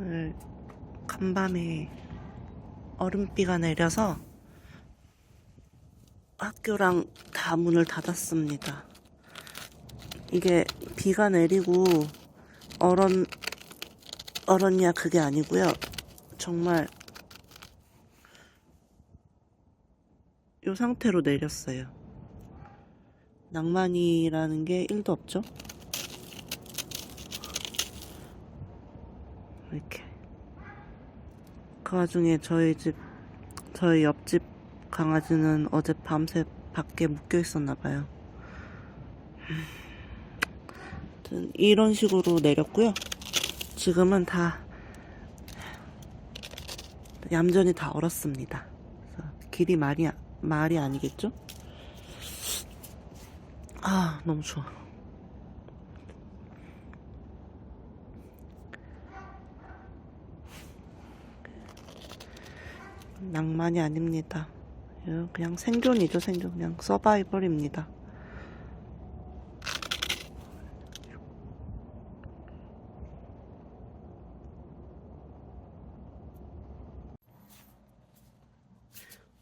오늘 간밤에 얼음비가 내려서 학교랑 다 문을 닫았습니다. 이게 비가 내리고 얼었, 얼었냐 그게 아니고요. 정말 이 상태로 내렸어요. 낭만이라는 게 1도 없죠? 이렇게. 그 와중에 저희 집, 저희 옆집 강아지는 어제 밤새 밖에 묶여 있었나 봐요. 이런 식으로 내렸고요. 지금은 다 얌전히 다 얼었습니다. 길이 말이 아- 말이 아니겠죠? 아 너무 좋아. 낭만이 아닙니다. 이거 그냥 생존이죠, 생존. 그냥 서바이벌입니다.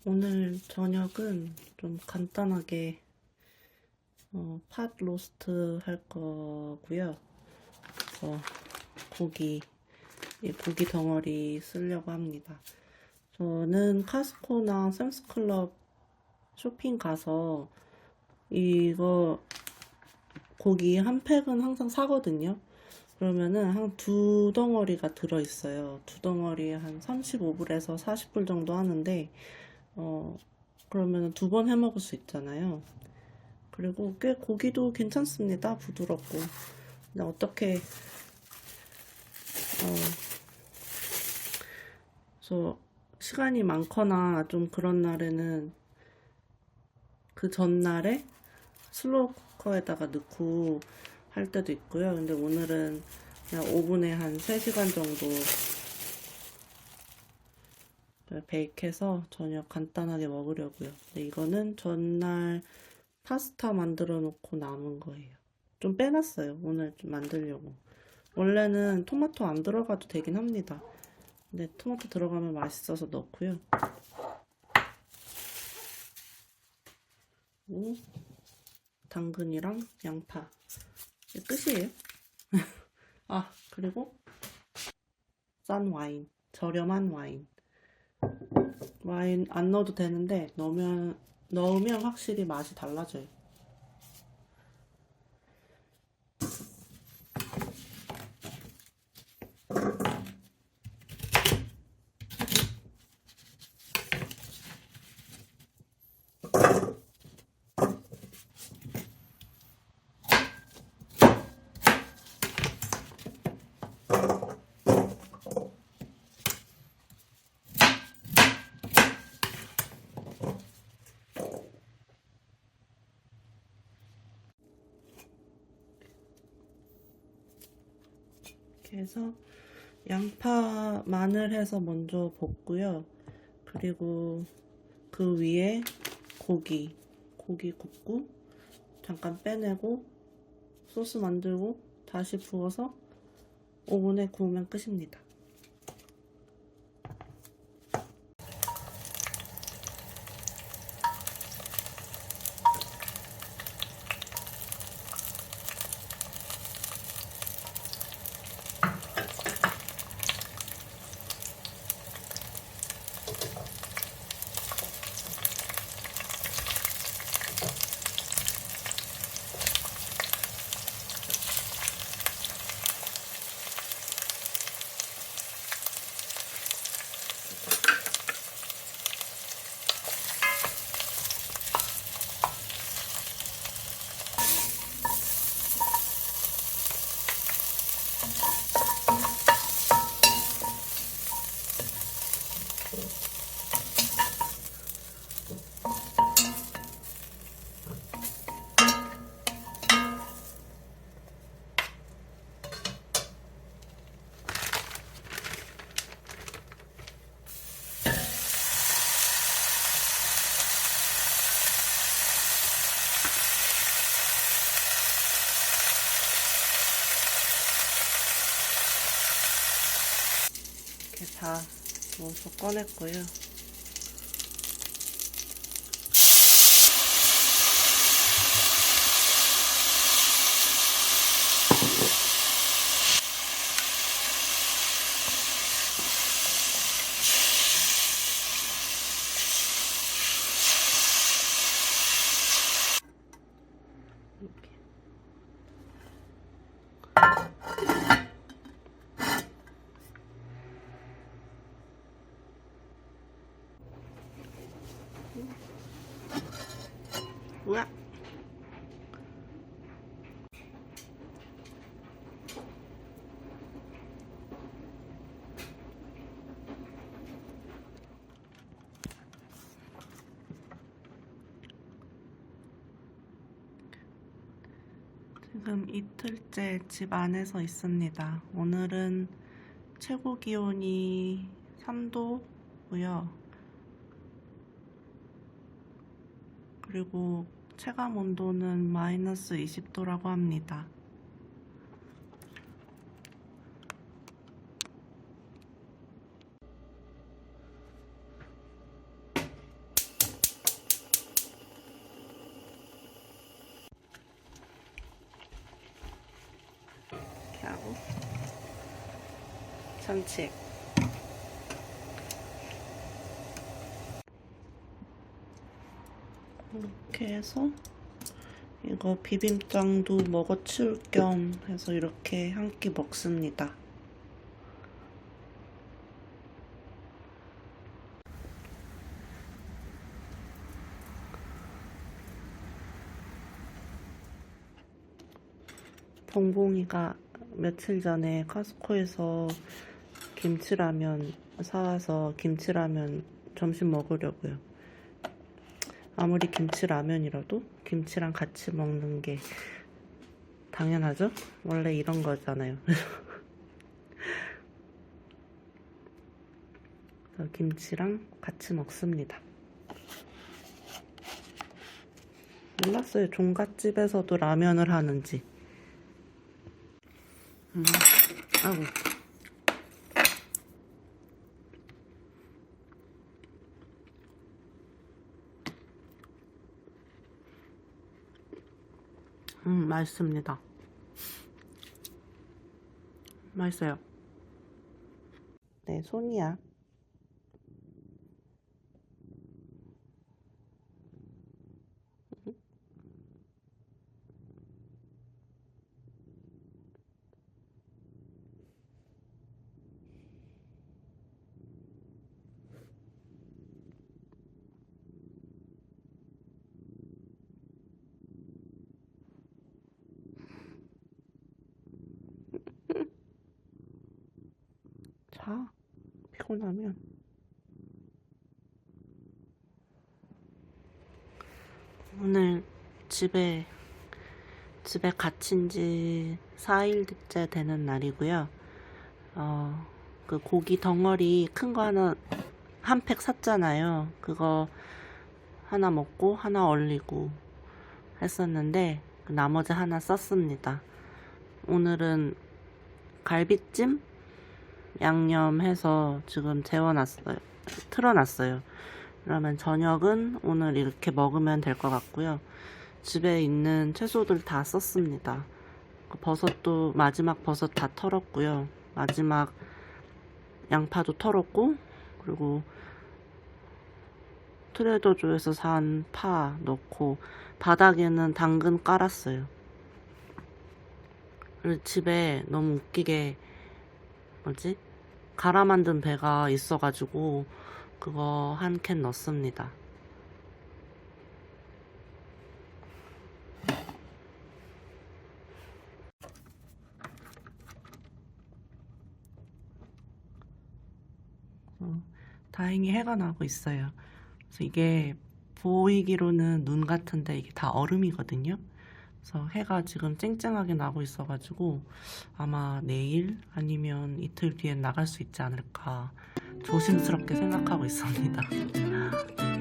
오늘 저녁은 좀 간단하게 어, 팥 로스트 할 거고요. 어, 고기, 이 고기 덩어리 쓰려고 합니다. 저는 카스코나 샘스클럽 쇼핑 가서 이거 고기 한 팩은 항상 사거든요. 그러면은 한 두 덩어리가 들어있어요. 두 덩어리에 한 35불에서 40불 정도 하는데, 어, 그러면은 두 번 해 먹을 수 있잖아요. 그리고 꽤 고기도 괜찮습니다. 부드럽고. 근데 어떻게, 어, 그래서 시간이 많거나 좀 그런 날에는 그 전날에 슬로우 쿠커에다가 넣고 할 때도 있고요. 근데 오늘은 그냥 오븐에 한 3시간 정도 베이크해서 저녁 간단하게 먹으려고요. 근데 이거는 전날 파스타 만들어 놓고 남은 거예요. 좀 빼놨어요. 오늘 좀 만들려고. 원래는 토마토 안 들어가도 되긴 합니다. 근데 토마토 들어가면 맛있어서 넣고요. 오, 당근이랑 양파. 이게 끝이에요. 아, 그리고 싼 와인. 저렴한 와인. 와인 안 넣어도 되는데 넣으면 넣으면 확실히 맛이 달라져요. 이렇게 해서 양파, 마늘 해서 먼저 볶고요. 그리고 그 위에 고기, 고기 굽고 잠깐 빼내고 소스 만들고 다시 부어서 오븐에 구우면 끝입니다. 다 넣어서 꺼냈고요. 지금 이틀째 집 안에서 있습니다. 오늘은 최고 기온이 3도고요. 그리고 체감 온도는 마이너스 20도라고 합니다. 이렇게 하고 산책 이렇게 해서 이거 비빔장도 먹어 치울 겸 해서 이렇게 한 끼 먹습니다. 봉봉이가 며칠 전에 커스코에서 김치라면 사와서 김치라면 점심 먹으려고요. 아무리 김치라면이라도 김치랑 같이 먹는 게 당연하죠? 원래 이런 거잖아요. 김치랑 같이 먹습니다. 몰랐어요. 종갓집에서도 라면을 하는지. 음, 아이고. 음, 맛있습니다. 맛있어요. 네, 손이야. 자, 피곤하면. 오늘 집에, 집에 갇힌 지 4일째 되는 날이고요. 어, 그 고기 덩어리 큰 거 하나, 한 팩 샀잖아요. 그거 하나 먹고 하나 얼리고 했었는데, 그 나머지 하나 썼습니다. 오늘은 갈비찜? 양념해서 지금 재워놨어요. 틀어놨어요. 그러면 저녁은 오늘 이렇게 먹으면 될 것 같고요. 집에 있는 채소들 다 썼습니다. 그 버섯도 마지막 버섯 다 털었고요. 마지막 양파도 털었고 그리고 트레더조에서 산 파 넣고 바닥에는 당근 깔았어요. 그리고 집에 너무 웃기게 뭐지? 갈아 만든 배가 있어가지고 그거 한 캔 넣습니다. 어, 다행히 해가 나고 있어요. 그래서 이게 보이기로는 눈 같은데 이게 다 얼음이거든요. 그래서 해가 지금 쨍쨍하게 나고 있어가지고 아마 내일 아니면 이틀 뒤엔 나갈 수 있지 않을까 조심스럽게 생각하고 있습니다.